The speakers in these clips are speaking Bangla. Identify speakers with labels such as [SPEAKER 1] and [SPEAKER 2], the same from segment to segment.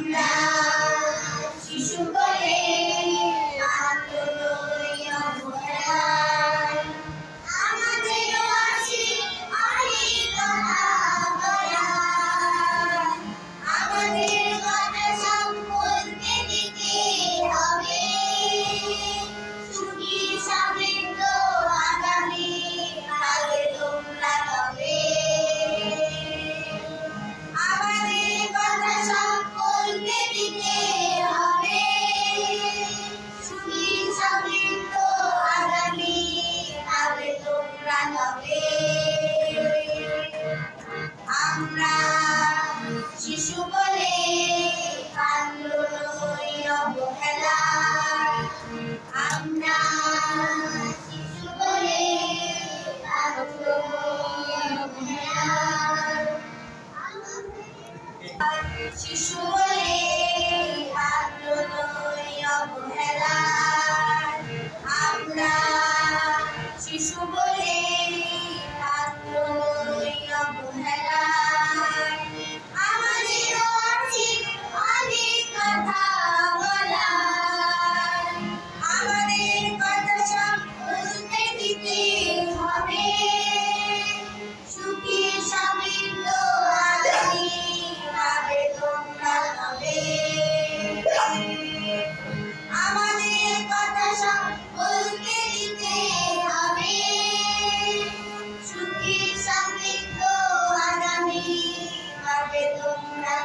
[SPEAKER 1] Now.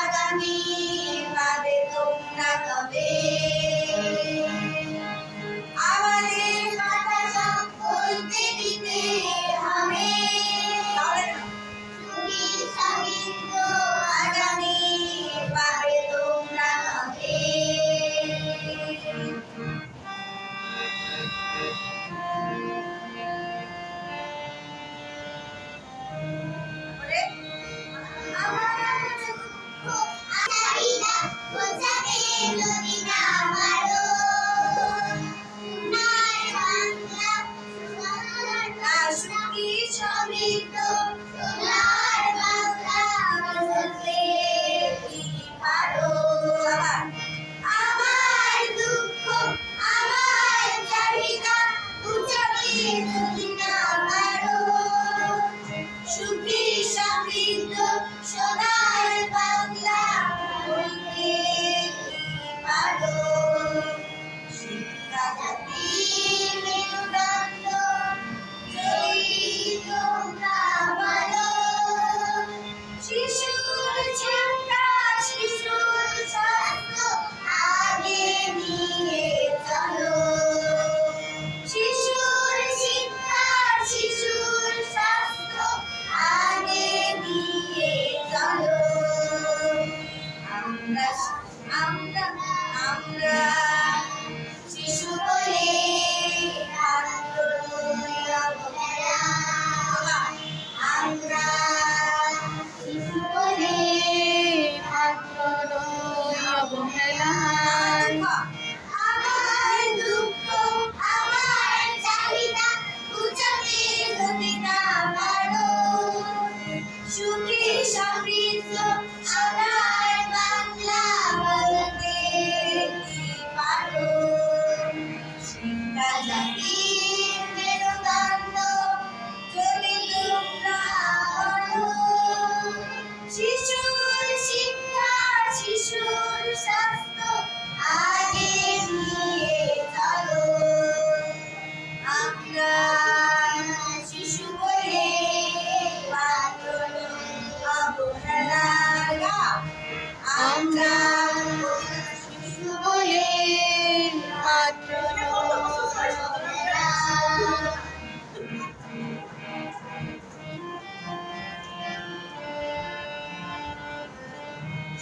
[SPEAKER 1] আগামী
[SPEAKER 2] পাবে তোমরা তবে Cristo.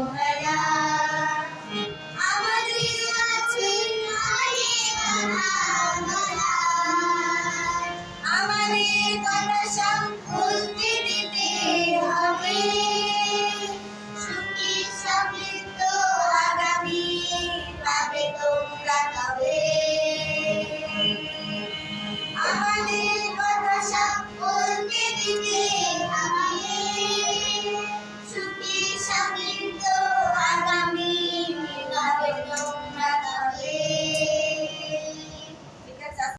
[SPEAKER 2] Amém.